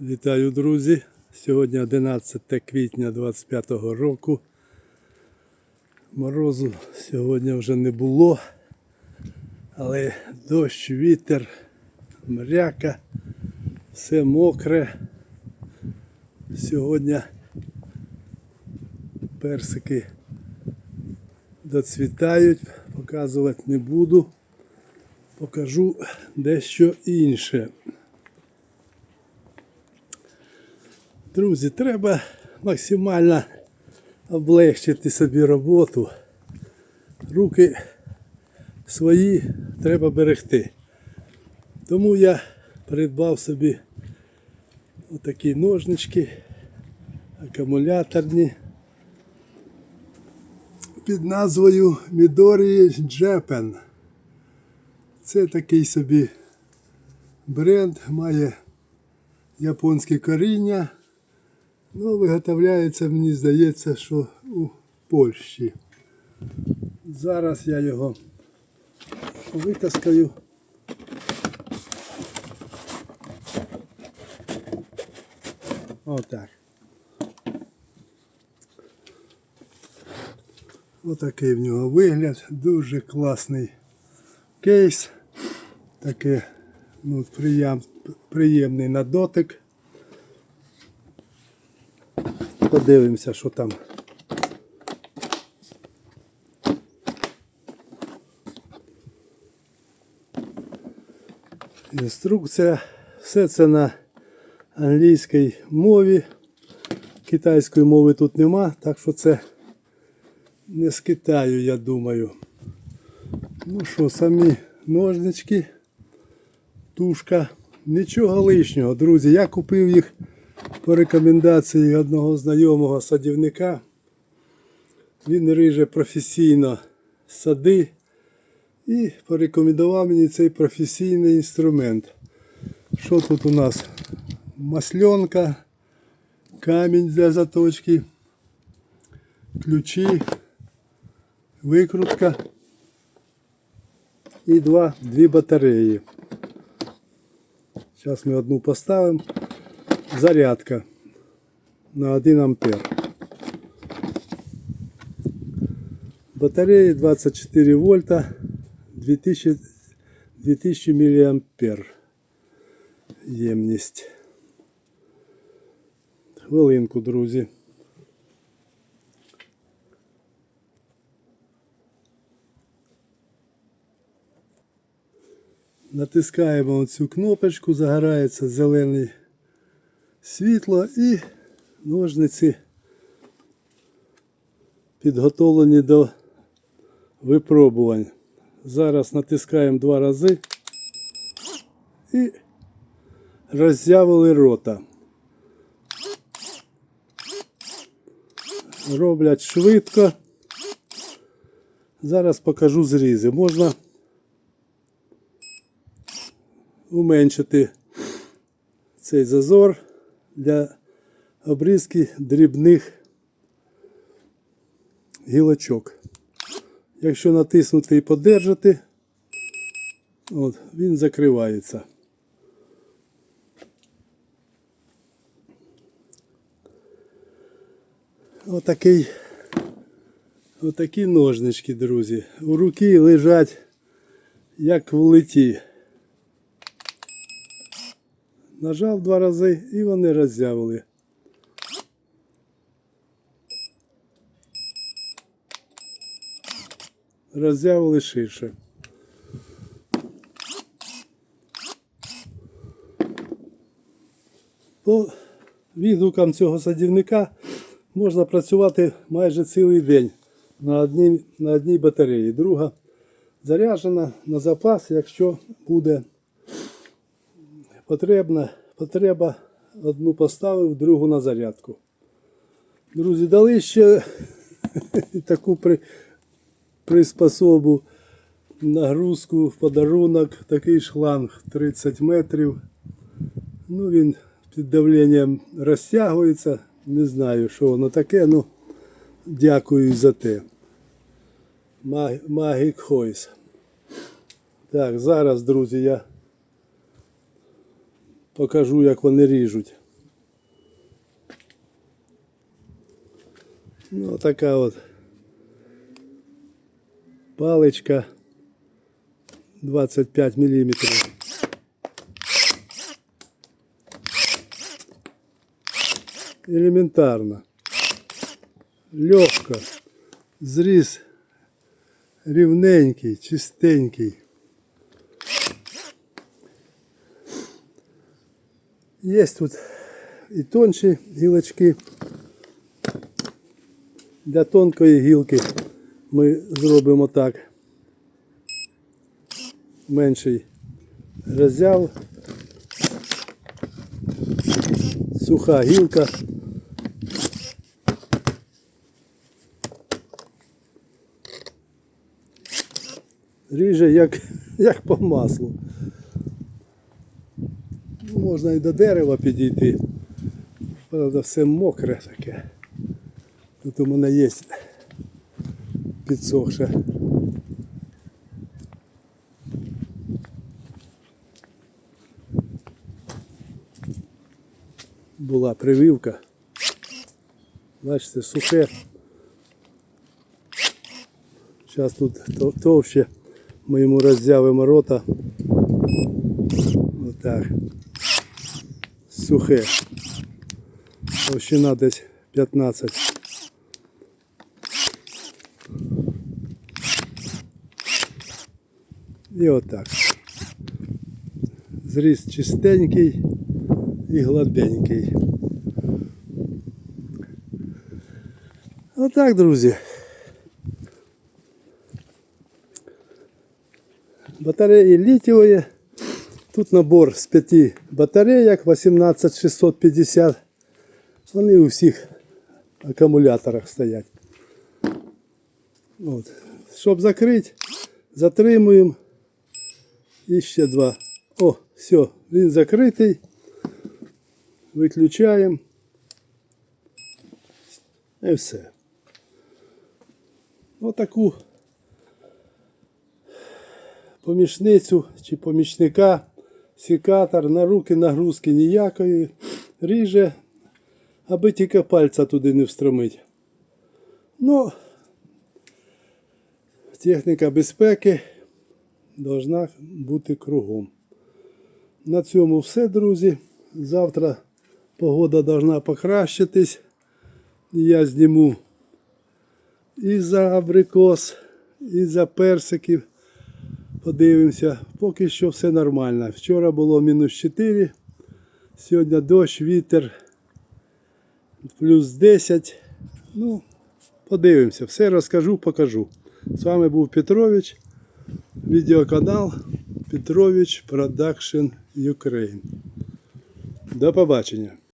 Вітаю, друзі! Сьогодні 11 квітня 25 року. Морозу сьогодні вже не було, але дощ, вітер, мряка, все мокре. Сьогодні персики доцвітають, показувати не буду. Покажу дещо інше. Друзі, треба максимально облегчити собі роботу. Руки свої треба берегти. Тому я придбав собі отакі ножнички, акумуляторні під назвою Midori Japan. Це такий собі бренд, має японське коріння. Ну, виготовляється, мені здається, що у Польщі. Зараз я його витаскаю. Отак. Отакий в нього вигляд. Дуже класний кейс. Таке ну, приєм, приємний на дотик. Подивимося, що там. Інструкція. Все це на англійській мові. Китайської мови тут нема, так що це не з Китаю, я думаю. Ну що, самі ножнички, тушка. Нічого лишнього, друзі. Я купив їх по рекомендації одного знайомого садівника. Він риже професійно сади і порекомендував мені цей професійний інструмент. Що тут у нас? Масленка, камінь для заточки, ключі, викрутка і два, дві батареї. Зараз ми одну поставимо зарядка на 1 ампер. Батареї 24 вольта 2000, 2000 міліампер ємність. Хвилинку, друзі. Натискаємо цю кнопочку, загорається зелений світло і ножниці підготовлені до випробувань. Зараз натискаємо два рази і роззявили рота. Роблять швидко. Зараз покажу зрізи. Можна уменшити цей зазор для обрізки дрібних гілочок. Якщо натиснути і подержати, от, він закривається. Отакий, отакі ножнички, друзі. У руки лежать як в литі. Нажав два рази і вони роззявили. Роззявили ширше. По відгукам цього садівника можна працювати майже цілий день на одній, на одній батареї. Друга заряджена на запас, якщо буде потрібна, потреба одну поставив, другу на зарядку. Друзі, дали ще таку при, приспособу нагрузку в подарунок, такий шланг 30 метрів. Ну, він під давленням розтягується. Не знаю, що воно таке, ну дякую за те. Magic Hoys. Так, зараз, друзі, я покажу, як вони ріжуть. Ну, така от паличка 25 міліметрів. Елементарно. Легко. Зріз рівненький, чистенький. Є тут і тонші гілочки. Для тонкої гілки ми зробимо так. Менший роззяв. Суха гілка. Ріже як, як по маслу. Можна і до дерева підійти. Правда, все мокре таке. Тут у мене є підсохше. Була прививка. Бачите, сухе. Зараз тут товще ми йому роззявимо рота. Отак. Сухе. Товщина десь 15. І отак. Зріз чистенький і гладенький. Отак, друзі. Батареї літієві. Тут набор з п'яти батарейок 18650. Вони у всіх акумуляторах стоять. От. Щоб закрити, затримуємо. І ще два. О, все, він закритий. Виключаємо. І все. Отаку помічницю чи помічника, секатор, на руки нагрузки ніякої. Ріже, аби тільки пальця туди не встромить. Ну, техніка безпеки должна бути кругом. На цьому все, друзі. Завтра погода должна покращитись. Я зніму і за абрикос, і за персиків. Подивимося. Поки що все нормально. Вчора було мінус 4, сьогодні дощ, вітер, плюс 10. Ну, подивимося, все розкажу, покажу. З вами був Петрович, відеоканал Петрович Production Ukraine. До побачення.